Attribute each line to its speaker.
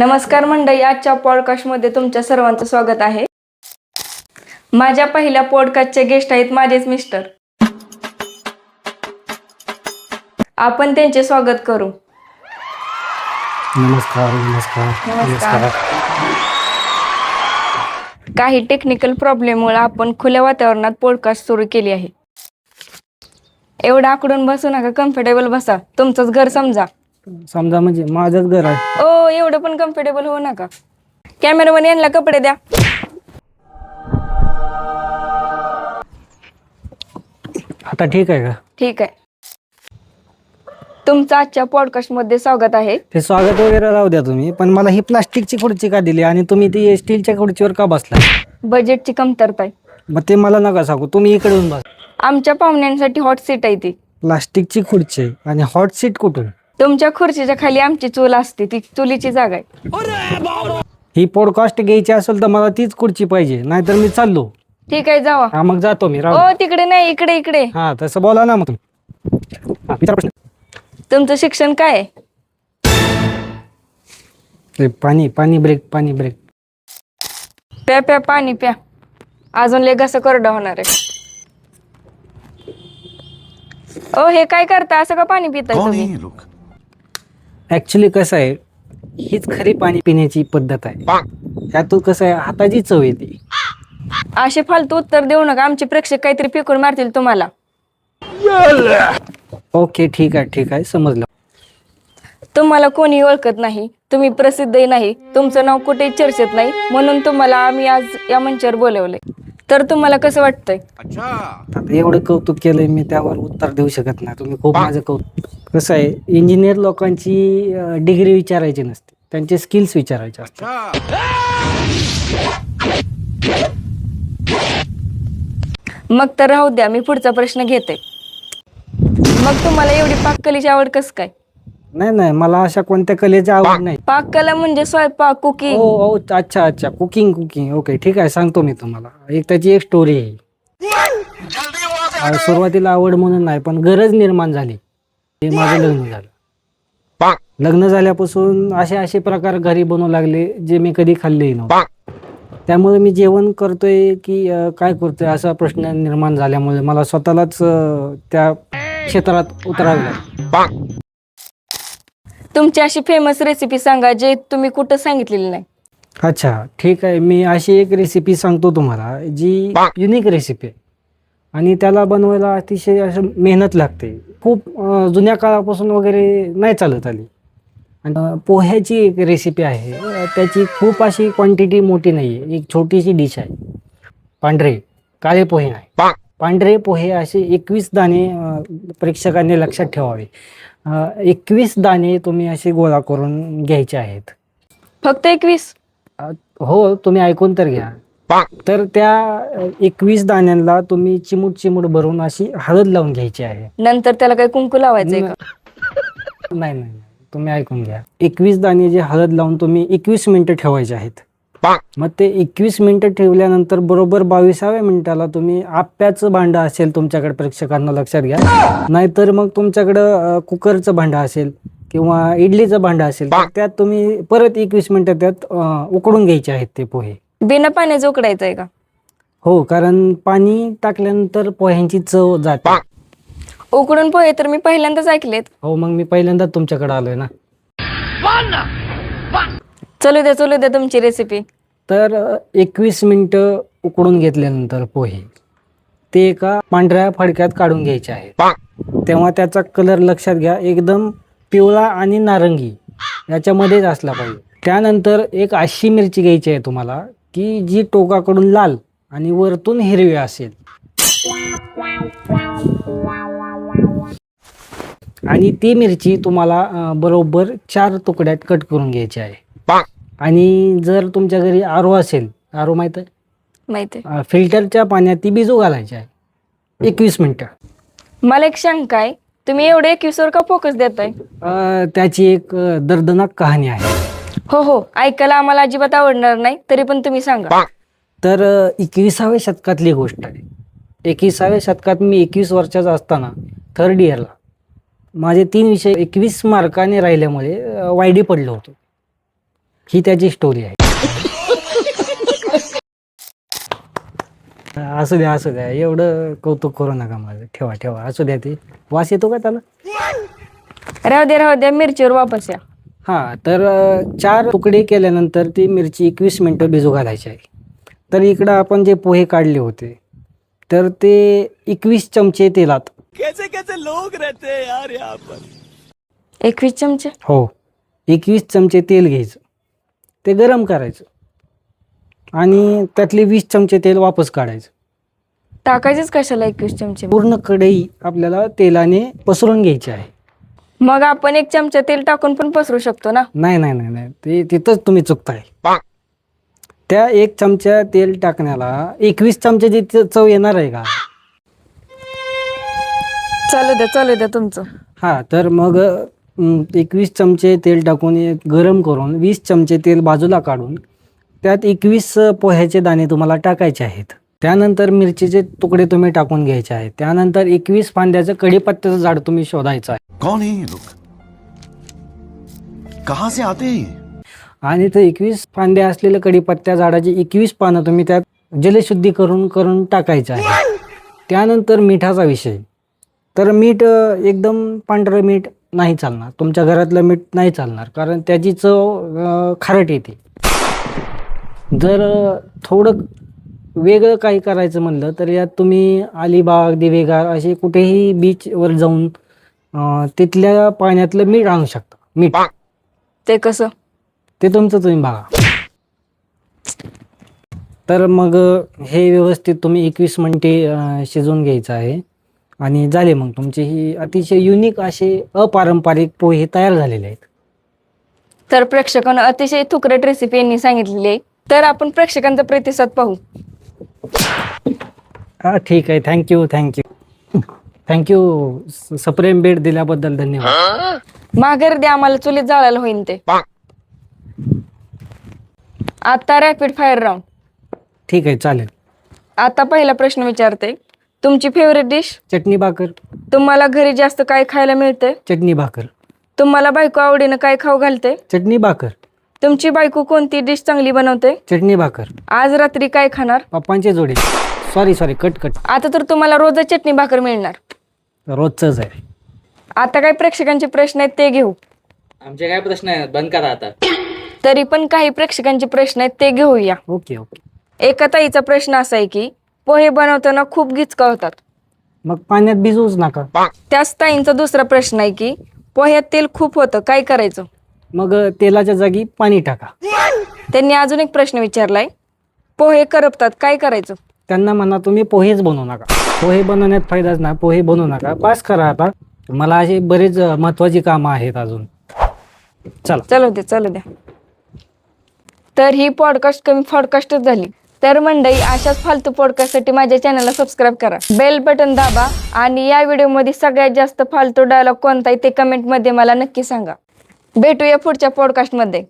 Speaker 1: नमस्कार मंडळी आजच्या पॉडकास्टमध्ये तुमच्या सर्वांचं स्वागत आहे. माझ्या पहिल्या पॉडकास्टचे गेस्ट आहेत माझेच मिस्टर आपण त्यांचे स्वागत करू.
Speaker 2: नमस्कार नमस्कार
Speaker 1: नमस्कार. काही टेक्निकल प्रॉब्लेममुळे आपण खुल्या वातावरणात पॉडकास्ट सुरू केली आहे. एवढं आकडून बसू नका कम्फर्टेबल बसा. तुमचंच घर समजा.
Speaker 2: समजा म्हणजे माझंच घर आहे.
Speaker 1: ओ एवढं पण कम्फर्टेबल होऊ नका. कॅमेरामॅन यांना कपडे द्या.
Speaker 2: आता ठीक आहे का?
Speaker 1: ठीक आहे. तुमचं आजच्या पॉडकास्टमध्ये स्वागत आहे.
Speaker 2: ते स्वागत वगैरे राहू द्या तुम्ही पण मला ही प्लास्टिकची खुर्ची का दिली आणि तुम्ही ती स्टीलच्या खुर्चीवर का बसला
Speaker 1: बजेटची कमतरता आहे.
Speaker 2: मग ते मला नका सांगू तुम्ही इकडे येऊन बस.
Speaker 1: आमच्या पाहुण्यांसाठी हॉट सीट आहे ती.
Speaker 2: प्लास्टिकची खुर्ची आहे. आणि हॉट सीट कुठून?
Speaker 1: तुमच्या खुर्चीच्या खाली आमची चूल असते ती चुलीची जागा आहे.
Speaker 2: ही पॉडकास्ट घ्यायची असेल तर मला तीच खुर्ची पाहिजे नाहीतर मी चाललो.
Speaker 1: ठीक आहे जावा.
Speaker 2: हा मग जातो मी राहू
Speaker 1: ओ तिकडे नाही इकडे इकडे.
Speaker 2: हा तसं बोला ना मग तुम्ही. हा, विचारा प्रश्न.
Speaker 1: तुमचं शिक्षण काय आहे?
Speaker 2: पाणी पाणी ब्रेक पाणी ब्रेक
Speaker 1: प्या प्या पाणी प्या. अजून लय घसं करडा होणार आहे. ओ हे काय करता? असं का पाणी पिताय
Speaker 3: है
Speaker 1: तुम्ही
Speaker 3: लोग
Speaker 2: ऍक्च्युली कसं आहे हीच खरी पाणी पिण्याची पद्धत आहे. त्यातून कसं आहे हाताची चव येते.
Speaker 1: असे फालतू उत्तर देऊ नका आमचे प्रेक्षक काहीतरी पिकून मारतील तुम्हाला.
Speaker 2: ओके ठीक आहे ठीक आहे समजलं.
Speaker 1: तुम्हाला कोणी ओळखत नाही तुम्ही प्रसिद्धही नाही तुमचं नाव कुठेही चर्चेत नाही म्हणून तुम्हाला आम्ही आज या मंचावर बोलवलंय. तर तुम्हाला कसं वाटतंय?
Speaker 3: अच्छा.
Speaker 2: आता एवढं कौतुक केलंय मी त्यावर उत्तर देऊ शकत नाही. तुम्ही खूप माझं कौतुक कसं आहे इंजिनियर लोकांची डिग्री विचारायची नसते. त्यांचे स्किल्स विचारायचे असतात.
Speaker 1: मग तर राहू द्या मी पुढचा प्रश्न घेते. मग तुम्हाला एवढी पाककलेची आवड कसं काय?
Speaker 2: नाही नाही मला अशा कोणत्या कलेची आवड नाही.
Speaker 1: पाककला म्हणजे स्वयंपाक कुकिंग.
Speaker 2: हो हो अच्छा अच्छा कुकिंग कुकिंग. ओके ठीक आहे सांगतो मी तुम्हाला. एक त्याची एक स्टोरी आहे. अं, सुरुवातीला आवड म्हणून नाही पण गरज निर्माण झाली. हे माझं लग्न झालं. लग्न झाल्यापासून असे असे प्रकार घरी बनवू लागले जे मी कधी खाल्लेही नव्हते. त्यामुळे मी जेवण करतोय की अं, काय करतोय असा प्रश्न निर्माण झाल्यामुळे मला स्वतःलाच अं, त्या क्षेत्रात उतरावे लागले.
Speaker 1: तुमची अशी फेमस रेसिपी सांगा जे तुम्ही कुठं सांगितलेली नाही.
Speaker 2: अच्छा ठीक आहे. मी अशी एक रेसिपी सांगतो तुम्हाला जी युनिक रेसिपी आहे. आणि त्याला बनवायला अतिशय असं मेहनत लागते. खूप अं, जुन्या काळापासून वगैरे नाही चालत आली. आणि अं, पोह्याची एक रेसिपी आहे. अं, त्याची खूप अशी क्वांटिटी मोठी नाही आहे एक छोटीशी डिश आहे. पांढरे काळे पोहे नाही पांढरे पोहे असे एकवीस दाणे अं, प्रेक्षकांनी लक्षात ठेवावे. एकवीस दाणे तुम्ही असे गोळा करून घ्यायचे आहेत.
Speaker 1: फक्त एकवीस?
Speaker 2: हो तुम्ही ऐकून तर घ्या. तर त्या एकवीस दाण्यांना तुम्ही चिमूट चिमूट भरून अशी हळद लावून घ्यायची आहे.
Speaker 1: नंतर त्याला काही कुंकू लावायचंय का?
Speaker 2: नाही नाही नाही. तुम्ही ऐकून घ्या. एकवीस दाणे जे हळद लावून तुम्ही एकवीस मिनिटं ठेवायचे आहेत. मग ते एकवीस मिनिटं ठेवल्यानंतर बरोबर बावीसाव्या मिनिटाला तुम्ही आप्याचं भांडं असेल तुमच्याकडे प्रेक्षकांना लक्षात घ्या. नाहीतर मग तुमच्याकडं कुकरचं भांडं असेल किंवा इडलीचं भांडं असेल तर त्यात तुम्ही परत एकवीस मिनिटं त्यात उकडून घ्यायचे आहेत ते पोहे.
Speaker 1: बिना पाण्याचं उकडायचंय का?
Speaker 2: हो कारण पाणी टाकल्यानंतर पोह्यांची चव जाते.
Speaker 1: उकडून पोहे तर मी पहिल्यांदाच ऐकलेत.
Speaker 2: हो मग मी पहिल्यांदा तुमच्याकडे आलोय ना.
Speaker 1: चलू द्या चलू द्या तुमची रेसिपी
Speaker 2: तर एकवीस मिनिटं उकडून घेतल्यानंतर पोहे. ते एका पांढऱ्या फडक्यात काढून घ्यायचे आहेत. तेव्हा त्याचा कलर लक्षात घ्या. एकदम पिवळा आणि नारंगी. याच्यामध्येच असला पाहिजे. त्यानंतर एक अशी मिरची घ्यायची आहे तुम्हाला की जी टोकाकडून लाल आणि वरतून हिरवी असेल. आणि ती मिरची तुम्हाला अं, बरोबर चार तुकड्यात कट करून घ्यायची आहे. आणि जर तुमच्या घरी आरो असेल आरो माहीत आहे?
Speaker 1: माहिती
Speaker 2: अं, फिल्टरच्या पाण्यात ती बिजू घालायची आहे. एकवीस मिनिटं.
Speaker 1: मला एक शंका आहे. तुम्ही एवढे एकवीसवर का फोकस देताय?
Speaker 2: अं, त्याची एक अं, दर्दनाक कहाणी आहे.
Speaker 1: हो हो. ऐकायला आम्हाला अजिबात आवडणार नाही तरी पण तुम्ही सांगा.
Speaker 2: तर एकविसाव्या शतकातली गोष्ट आहे. एकविसाव्या शतकात मी एकवीस वर्षाचा असताना थर्ड इयरला माझे तीन विषय एकवीस मार्काने राहिल्यामुळे वायडी पडलो होतो. ही त्याची स्टोरी आहे. असू द्या असू द्या. एवढं कौतुक करू नका माझं. ठेवा ठेवा. असू द्या ते. वास येतो का त्याला?
Speaker 1: राहू दे राहू द्या मिरचीवर वापस या.
Speaker 2: हां तर अं, चार तुकडे केल्यानंतर ती मिरची एकवीस मिनटं भिजू घालायची आहे. तर इकडं आपण जे पोहे काढले होते तर ते एकवीस चमचे तेलात.
Speaker 1: एकवीस चमचे?
Speaker 2: हो. एकवीस चमचे तेल घ्यायचं. ते गरम करायचं. आणि त्यातले वीस चमचे तेल वापस काढायचं.
Speaker 1: टाकायचेच कशाला एकवीस चमचे?
Speaker 2: पूर्ण कढई आपल्याला तेलाने पसरून घ्यायची आहे.
Speaker 1: मग आपण एक चमचा तेल टाकून पण पसरू शकतो ना?
Speaker 2: नाही नाही नाही नाही. ते तिथंच तुम्ही चुकताय. त्या एक चमचा तेल टाकण्याला एकवीस चमच्याची च- चव येणार आहे का?
Speaker 1: चालू द्या चालू द्या तुमचं.
Speaker 2: हा तर मग एकवीस चमचे तेल टाकून गरम करून वीस चमचे तेल बाजूला काढून त्यात एकवीस पोह्याचे दाणे तुम्हाला टाकायचे आहेत. त्यानंतर मिरचीचे तुकडे तुम्ही टाकून घ्यायचे आहेत. त्यानंतर एकवीस फांद्याचं कढीपत्त्याचं झाड तुम्ही शोधायचं आहे.
Speaker 3: कौन है ये लोग? कहां से आते हैं ये?
Speaker 2: आणि ते एकवीस फांद्या असलेल्या कढीपत्त्या झाडाची एकवीस पानं तुम्ही त्यात जलशुद्धी करून करून टाकायचं आहे त्यानंतर मिठाचा विषय. तर मीठ अ, एकदम पांढरं मीठ नाही चालणार. तुमच्या घरातलं मीठ नाही चालणार. कारण त्याची चव खारट येते. जर थोडं वेगळं काही करायचं म्हणलं तर यात तुम्ही अलिबाग दिवेगार असे कुठेही बीचवर जाऊन तिथल्या पाण्यातलं मीठ आणू शकता. मीठ.
Speaker 1: ते कसं?
Speaker 2: ते तुमचं तुम्ही बघा. तर मग हे व्यवस्थित तुम्ही एकवीस मिनिटे शिजवून घ्यायचं आहे. आणि झाले मग तुमचे ही अतिशय युनिक असे अपारंपरिक पोहे तयार झालेले आहेत.
Speaker 1: तर प्रेक्षकांना अतिशय तुकरट रेसिपी यांनी सांगितलेली आहे. तर आपण प्रेक्षकांचा प्रतिसाद पाहू.
Speaker 2: हा ठीक आहे. Thank you thank you thank you सप्रेम बेड दिल्याबद्दल धन्यवाद.
Speaker 1: माघार द्या आम्हाला चुलीत जाळायला होईन ते. आता रॅपिड फायर राऊंड
Speaker 2: ठीक आहे चालेल.
Speaker 1: आता पहिला प्रश्न विचारते. तुमची फेवरेट डिश
Speaker 2: चटणी भाकर.
Speaker 1: तुम्हाला घरी जास्त काय खायला मिळते
Speaker 2: चटणी भाकर.
Speaker 1: तुम्हाला बायको आवडीनं काय खाऊ घालते
Speaker 2: चटणी भाकर.
Speaker 1: तुमची बायको कोणती डिश चांगली बनवते?
Speaker 2: चटणी भाकर.
Speaker 1: आज रात्री काय खाणार?
Speaker 2: पप्पांचे जोडे. सॉरी सॉरी कट कट
Speaker 1: आता तर तुम्हाला रोजच चटणी भाकर मिळणार.
Speaker 2: रोजचंच आहे.
Speaker 1: आता काय प्रेक्षकांचे प्रश्न आहेत ते घेऊ.
Speaker 4: आमचे काय प्रश्न आहेत? बंद करा आता.
Speaker 1: तरी पण काही प्रेक्षकांचे प्रश्न आहेत ते घेऊया.
Speaker 2: ओके ओके
Speaker 1: एका ताईचा प्रश्न असा आहे की पोहे बनवताना खूप गिचका होतात
Speaker 2: मग पाण्यात भिजवूच नका.
Speaker 1: त्याच ताईंचा दुसरा प्रश्न आहे की पोह्यात तेल खूप होतं काय करायचं?
Speaker 2: मग तेलाच्या जागी पाणी टाका.
Speaker 1: त्यांनी अजून एक प्रश्न विचारलाय पोहे करपतात काय करायचं?
Speaker 2: त्यांना म्हणा तुम्ही पोहेच बनवू नका. पोहे बनवण्यात फायदाच नाही पोहे बनवू नका. पास करा आता. मला असे बरेच अ, महत्वाची कामं आहेत अजून. चला.
Speaker 1: चलो दे चलो द्या तर ही पॉडकास्ट कमी पॉडकास्टच झाली. तर मंडळी अशाच फालतू पॉडकास्टसाठी माझ्या चॅनलला सबस्क्राईब करा. बेल बटन दाबा आणि या व्हिडिओमध्ये सगळ्यात जास्त फालतू डायलॉग कोणता आहे ते कमेंटमध्ये मला नक्की सांगा. भेटूया पुढच्या पॉडकास्टमध्ये